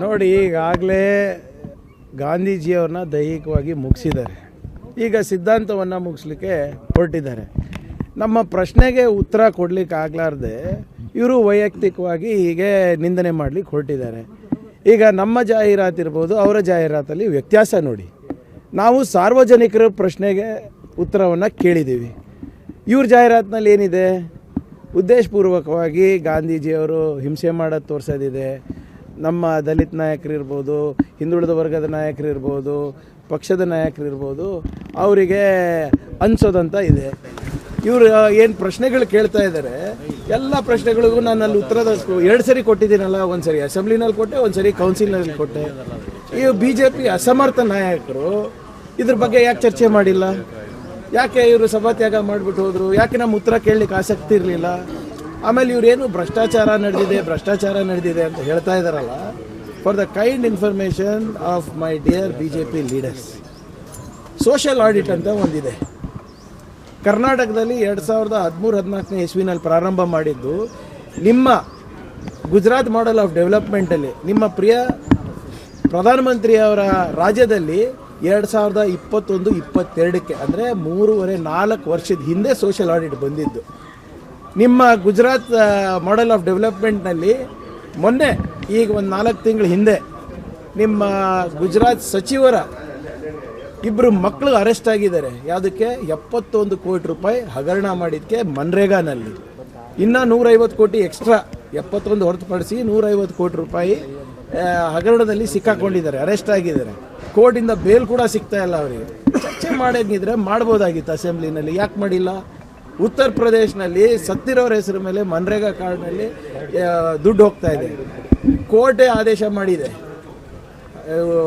ನೋಡಿ, ಈಗಾಗಲೇ ಗಾಂಧೀಜಿಯವ್ರನ್ನ ದೈಹಿಕವಾಗಿ ಮುಗಿಸಿದ್ದಾರೆ. ಈಗ ಸಿದ್ಧಾಂತವನ್ನು ಮುಗಿಸ್ಲಿಕ್ಕೆ ಹೊರಟಿದ್ದಾರೆ. ನಮ್ಮ ಪ್ರಶ್ನೆಗೆ ಉತ್ತರ ಕೊಡ್ಲಿಕ್ಕೆ ಆಗ್ಲಾರ್ದೆ ಇವರು ವೈಯಕ್ತಿಕವಾಗಿ ಹೀಗೆ ನಿಂದನೆ ಮಾಡಲಿಕ್ಕೆ ಹೊರಟಿದ್ದಾರೆ. ಈಗ ನಮ್ಮ ಜಾಹೀರಾತಿರ್ಬೋದು ಅವರ ಜಾಹೀರಾತಲ್ಲಿ ವ್ಯತ್ಯಾಸ ನೋಡಿ. ನಾವು ಸಾರ್ವಜನಿಕರ ಪ್ರಶ್ನೆಗೆ ಉತ್ತರವನ್ನು ಕೇಳಿದ್ದೀವಿ. ಇವ್ರ ಜಾಹೀರಾತಿನಲ್ಲಿ ಏನಿದೆ? ಉದ್ದೇಶಪೂರ್ವಕವಾಗಿ ಗಾಂಧೀಜಿಯವರು ಹಿಂಸೆ ಮಾಡೋದು ತೋರಿಸೋದಿದೆ. ನಮ್ಮ ದಲಿತ ನಾಯಕರಿರ್ಬೋದು, ಹಿಂದುಳಿದ ವರ್ಗದ ನಾಯಕರಿರ್ಬೋದು, ಪಕ್ಷದ ನಾಯಕರಿರ್ಬೋದು, ಅವರಿಗೆ ಅನ್ಸೋದಂತ ಇದೆ. ಇವರು ಏನು ಪ್ರಶ್ನೆಗಳು ಕೇಳ್ತಾ ಇದ್ದಾರೆ ಎಲ್ಲ ಪ್ರಶ್ನೆಗಳಿಗೂ ನಾನು ಅಲ್ಲಿ ಉತ್ತರದ ಎರಡು ಸರಿ ಕೊಟ್ಟಿದ್ದೀನಲ್ಲ ಒಂದು ಸರಿ ಅಸೆಂಬ್ಲಿನಲ್ಲಿ ಕೊಟ್ಟೆ ಒಂದು ಸರಿ ಕೌನ್ಸಿಲ್ನಲ್ಲಿ ಕೊಟ್ಟೆ. ಈ ಬಿ ಜೆ ಪಿ ಅಸಮರ್ಥ ನಾಯಕರು, ಇದ್ರ ಬಗ್ಗೆ ಯಾಕೆ ಚರ್ಚೆ ಮಾಡಿಲ್ಲ? ಯಾಕೆ ಇವರು ಸಭಾತ್ಯಾಗ ಮಾಡಿಬಿಟ್ಟು ಹೋದರು? ಯಾಕೆ ನಮ್ಮ ಉತ್ತರ ಕೇಳಲಿಕ್ಕೆ ಆಸಕ್ತಿ ಇರಲಿಲ್ಲ? ಆಮೇಲೆ ಇವರೇನು ಭ್ರಷ್ಟಾಚಾರ ನಡೆದಿದೆ ಭ್ರಷ್ಟಾಚಾರ ನಡೆದಿದೆ ಅಂತ ಹೇಳ್ತಾ ಇದ್ದಾರಲ್ಲ for the kind information of my dear B J P leaders social audit ಅಂತ ಒಂದಿದೆ. ಕರ್ನಾಟಕದಲ್ಲಿ ಎರಡು ಸಾವಿರದ ಹದಿಮೂರು ಹದಿನಾಲ್ಕನೇ ಇಸ್ವಿನಲ್ಲಿ ಪ್ರಾರಂಭ ಮಾಡಿದ್ದು ನಿಮ್ಮ ಗುಜರಾತ್ ಮಾಡೆಲ್ ಆಫ್ ಡೆವಲಪ್ಮೆಂಟಲ್ಲಿ ನಿಮ್ಮ ಪ್ರಿಯ ಪ್ರಧಾನಮಂತ್ರಿಯವರ ರಾಜ್ಯದಲ್ಲಿ ಎರಡು ಸಾವಿರದ ಇಪ್ಪತ್ತೊಂದು, ಇಪ್ಪತ್ತೆರಡಕ್ಕೆ, ಅಂದರೆ ಮೂರುವರೆ ನಾಲ್ಕು ವರ್ಷದ ಹಿಂದೆ ಸೋಷಿಯಲ್ ಆಡಿಟ್ ಬಂದಿದ್ದು. ನಿಮ್ಮ ಗುಜರಾತ್ ಮಾಡೆಲ್ ಆಫ್ ಡೆವಲಪ್ಮೆಂಟ್ನಲ್ಲಿ ಮೊನ್ನೆ ಈಗ ಒಂದು ನಾಲ್ಕು ತಿಂಗಳ ಹಿಂದೆ ನಿಮ್ಮ ಗುಜರಾತ್ ಸಚಿವರ ಇಬ್ಬರು ಮಕ್ಕಳು ಅರೆಸ್ಟ್ ಆಗಿದ್ದಾರೆ. ಯಾವುದಕ್ಕೆ? ಎಪ್ಪತ್ತೊಂದು ಕೋಟಿ ರೂಪಾಯಿ ಹಗರಣ ಮಾಡಿದ್ದಕ್ಕೆ ಮನ್ರೇಗಾನಲ್ಲಿ. ಇನ್ನೂ ನೂರೈವತ್ತು ಕೋಟಿ ಎಕ್ಸ್ಟ್ರಾ ಎಪ್ಪತ್ತೊಂದು ಹೊರತುಪಡಿಸಿ ನೂರೈವತ್ತು ಕೋಟಿ ರೂಪಾಯಿ ಹಗರಣದಲ್ಲಿ ಸಿಕ್ಕಾಕೊಂಡಿದ್ದಾರೆ ಅರೆಸ್ಟ್ ಆಗಿದ್ದಾರೆ. ಕೋರ್ಟಿಂದ ಬೇಲ್ ಕೂಡ ಸಿಗ್ತಾ ಇಲ್ಲ ಅವರಿಗೆ. ಚರ್ಚೆ ಮಾಡೋಂಗಿದ್ರೆ ಮಾಡ್ಬೋದಾಗಿತ್ತು ಅಸೆಂಬ್ಲಿನಲ್ಲಿ ಯಾಕೆ ಮಾಡಿಲ್ಲ? ಉತ್ತರ ಪ್ರದೇಶನಲ್ಲಿ ಸತ್ತಿರೋರ ಹೆಸರು ಮೇಲೆ ಮನ್ರೇಗಾ ಕಾರ್ಡ್ನಲ್ಲಿ ದುಡ್ಡು ಹೋಗ್ತಾ ಇದೆ. ಕೋರ್ಟೇ ಆದೇಶ ಮಾಡಿದೆ.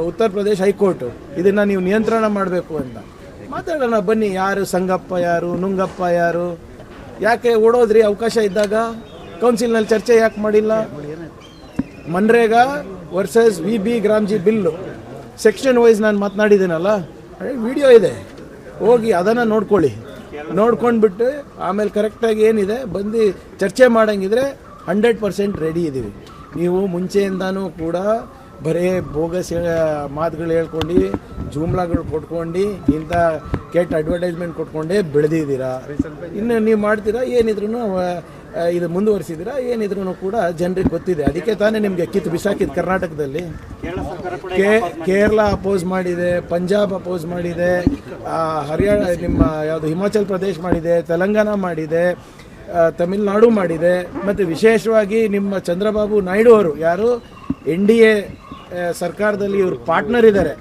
ಉತ್ತರ ಪ್ರದೇಶ ಹೈಕೋರ್ಟು. ಇದನ್ನು ನೀವು ನಿಯಂತ್ರಣ ಮಾಡಬೇಕು ಅಂತ. ಮಾತಾಡೋಣ, ಬನ್ನಿ, ಯಾರು ಸಂಗಪ್ಪ, ಯಾರು ನುಂಗಪ್ಪ, ಯಾರು? ಯಾಕೆ ಓಡೋದ್ರಿ ಅವಕಾಶ ಇದ್ದಾಗ? ಕೌನ್ಸಿಲ್ನಲ್ಲಿ ಚರ್ಚೆ ಯಾಕೆ ಮಾಡಿಲ್ಲ? MNREGA versus V B G RAM G bill. Section wise ನಾನು ಮಾತನಾಡಿದ್ದೀನಲ್ಲ ವಿಡಿಯೋ ಇದೆ. ಹೋಗಿ ಅದನ್ನು ನೋಡ್ಕೊಳ್ಳಿ. ನೋಡ್ಕೊಂಡ್ಬಿಟ್ಟು ಆಮೇಲೆ ಕರೆಕ್ಟಾಗಿ ಏನಿದೆ, ಬಂದು ಚರ್ಚೆ ಮಾಡೋಂಗಿದ್ರೆ ಹಂಡ್ರೆಡ್ ಪರ್ಸೆಂಟ್ ರೆಡಿ ಇದ್ದೀವಿ ನೀವು ಮುಂಚೆಯಿಂದನೂ ಕೂಡ ಬರೇ ಬೋಗಸ್ ಮಾತುಗಳು ಹೇಳ್ಕೊಂಡು, ಜೂಮ್ಲಾಗಳು ಕೊಟ್ಕೊಂಡು, ಇಂಥ ಕೆಟ್ಟ ಅಡ್ವರ್ಟೈಸ್ಮೆಂಟ್ ಕೊಟ್ಕೊಂಡೇ ಬೆಳೆದಿದ್ದೀರಾ. ಇನ್ನು ನೀವು ಮಾಡ್ತೀರಾ? ಏನಿದ್ರು ಇದು ಮುಂದುವರಿಸಿದಿರಾ ಏನಿದ್ರು ಕೂಡ ಜನರಿಗೆ ಗೊತ್ತಿದೆ. ಅದಕ್ಕೆ ತಾನೇ ನಿಮಗೆ ಕಿತ್ತು ಬಿಸಾಕಿದ್ದು ಕರ್ನಾಟಕದಲ್ಲಿ. ಕೇರಳ ಅಪೋಸ್ ಮಾಡಿದೆ, ಪಂಜಾಬ್ ಅಪೋಸ್ ಮಾಡಿದೆ ಹರಿಯಾಣ, ನಿಮ್ಮ ಯಾವುದು ಹಿಮಾಚಲ್ ಪ್ರದೇಶ್ ಮಾಡಿದೆ, ತೆಲಂಗಾಣ ಮಾಡಿದೆ ತಮಿಳುನಾಡು ತಮಿಳ್ನಾಡು ಮಾಡಿದೆ. ಮತ್ತು ವಿಶೇಷವಾಗಿ ನಿಮ್ಮ ಚಂದ್ರಬಾಬು ನಾಯ್ಡು ಅವರು ಯಾರು? ಎನ್ ಡಿ ಎ ಸರ್ಕಾರದಲ್ಲಿ ಇವರು ಪಾರ್ಟ್ನರ್ ಇದ್ದಾರೆ.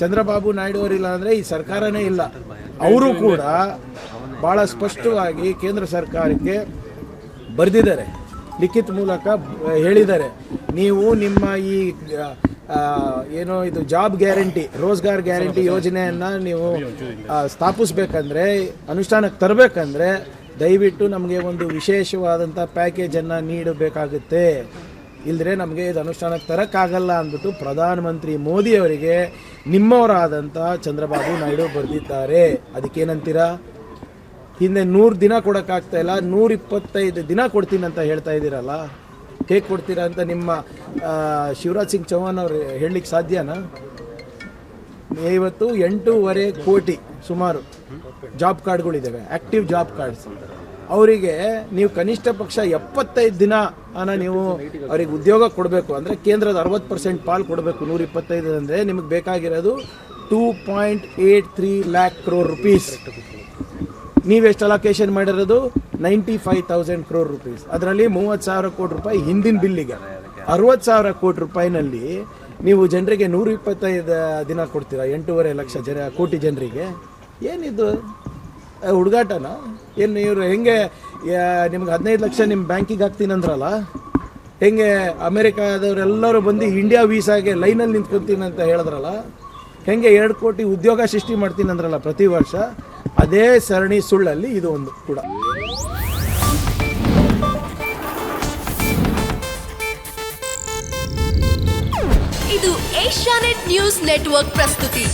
ಚಂದ್ರಬಾಬು ನಾಯ್ಡು ಅವರಿಲ್ಲ ಅಂದರೆ ಈ ಸರ್ಕಾರನೇ ಇಲ್ಲ. ಅವರು ಕೂಡ ಭಾಳ ಸ್ಪಷ್ಟವಾಗಿ ಕೇಂದ್ರ ಸರ್ಕಾರಕ್ಕೆ ಬರೆದಿದ್ದಾರೆ. ಲಿಖಿತ್ ಮೂಲಕ ಹೇಳಿದ್ದಾರೆ. ನೀವು ನಿಮ್ಮ ಈ ಏನೋ ಇದು ಜಾಬ್ ಗ್ಯಾರಂಟಿ ರೋಜ್ಗಾರ್ ಗ್ಯಾರಂಟಿ ಯೋಜನೆಯನ್ನು ನೀವು ಸ್ಥಾಪಿಸ್ಬೇಕಂದ್ರೆ, ಅನುಷ್ಠಾನಕ್ಕೆ ತರಬೇಕಂದ್ರೆ, ದಯವಿಟ್ಟು ನಮಗೆ ಒಂದು ವಿಶೇಷವಾದಂಥ ಪ್ಯಾಕೇಜನ್ನು ನೀಡಬೇಕಾಗುತ್ತೆ. ಇಲ್ಲದ್ರೆ ನಮಗೆ ಇದು ಅನುಷ್ಠಾನಕ್ಕೆ ತರೋಕ್ಕಾಗಲ್ಲ ಅಂದ್ಬಿಟ್ಟು ಪ್ರಧಾನಮಂತ್ರಿ ಮೋದಿ ಅವರಿಗೆ ನಿಮ್ಮವರಾದಂಥ ಚಂದ್ರಬಾಬು ನಾಯ್ಡು ಬರೆದಿದ್ದಾರೆ. ಅದಕ್ಕೇನಂತೀರಾ? ಹಿಂದೆ ನೂರು ದಿನ ಕೊಡೋಕ್ಕಾಗ್ತಾ ಇಲ್ಲ ನೂರ ಇಪ್ಪತ್ತೈದು ದಿನ ಕೊಡ್ತೀನಿ ಅಂತ ಹೇಳ್ತಾ ಇದ್ದೀರಲ್ಲ? ಹೇಗೆ ಕೊಡ್ತೀರಾ ಅಂತ ನಿಮ್ಮ ಶಿವರಾಜ್ ಸಿಂಗ್ ಚೌಹಾಣ್ ಅವರು ಹೇಳಲಿಕ್ಕೆ ಸಾಧ್ಯನಾ? ಇವತ್ತು ಎಂಟೂವರೆ ಕೋಟಿ ಸುಮಾರು ಜಾಬ್ ಕಾರ್ಡ್ಗಳಿದ್ದಾವೆ ಆ್ಯಕ್ಟಿವ್ ಜಾಬ್ ಕಾರ್ಡ್ಸ್. ಅವರಿಗೆ ನೀವು ಕನಿಷ್ಠ ಪಕ್ಷ ಎಪ್ಪತ್ತೈದು ದಿನ ಅನ್ನ ನೀವು ಅವ್ರಿಗೆ ಉದ್ಯೋಗ ಕೊಡಬೇಕು ಅಂದರೆ ಕೇಂದ್ರದ ಅರವತ್ತು ಪರ್ಸೆಂಟ್ ಪಾಲು ಕೊಡಬೇಕು ನೂರ ಇಪ್ಪತ್ತೈದು ಅಂದರೆ ನಿಮಗೆ ಬೇಕಾಗಿರೋದು two point eight three lakh crore rupees ನೀವೆಷ್ಟು ಅಲೋಕೇಶನ್ ಮಾಡಿರೋದು? Ninety five thousand crore rupees ಅದರಲ್ಲಿ ಮೂವತ್ತು ಸಾವಿರ ಕೋಟಿ ರೂಪಾಯಿ ಹಿಂದಿನ ಬಿಲ್ಲಿಗೆ ಅರವತ್ತು ಸಾವಿರ ಕೋಟಿ ರೂಪಾಯಿನಲ್ಲಿ ನೀವು ಜನರಿಗೆ ನೂರ ಇಪ್ಪತ್ತೈದು ದಿನ ಕೊಡ್ತೀರಾ? ಎಂಟೂವರೆ ಲಕ್ಷ ಜನ, ಕೋಟಿ ಜನರಿಗೆ. ಏನಿದು? ಹುಡುಗಾಟನ? ಏನು ಇವರು ಹೆಂಗೆ ನಿಮ್ಗೆ ಹದಿನೈದು ಲಕ್ಷ ನಿಮ್ಮ ಬ್ಯಾಂಕಿಗೆ ಹಾಕ್ತೀನಿ ಅಂದ್ರಲ್ಲ? ಹೆಂಗೆ ಅಮೇರಿಕಾದವರೆಲ್ಲರೂ ಬಂದು ಇಂಡಿಯಾ ವೀಸಾಗೆ ಲೈನಲ್ಲಿ ನಿಂತ್ಕೊತೀನಿ ಅಂತ ಹೇಳಿದ್ರಲ್ಲ? ಹೆಂಗೆ ಎರಡು ಕೋಟಿ ಉದ್ಯೋಗ ಸೃಷ್ಟಿ ಮಾಡ್ತೀನಿ ಅಂದ್ರಲ್ಲ ಪ್ರತಿ ವರ್ಷ? ಅದೇ ಸರಣಿ ಸುಳ್ಳಲ್ಲಿ ಇದು ಒಂದು ಕೂಡ. ಇದು ಏಷ್ಯಾನೆಟ್ ನ್ಯೂಸ್ ನೆಟ್ವರ್ಕ್ ಪ್ರಸ್ತುತಿ.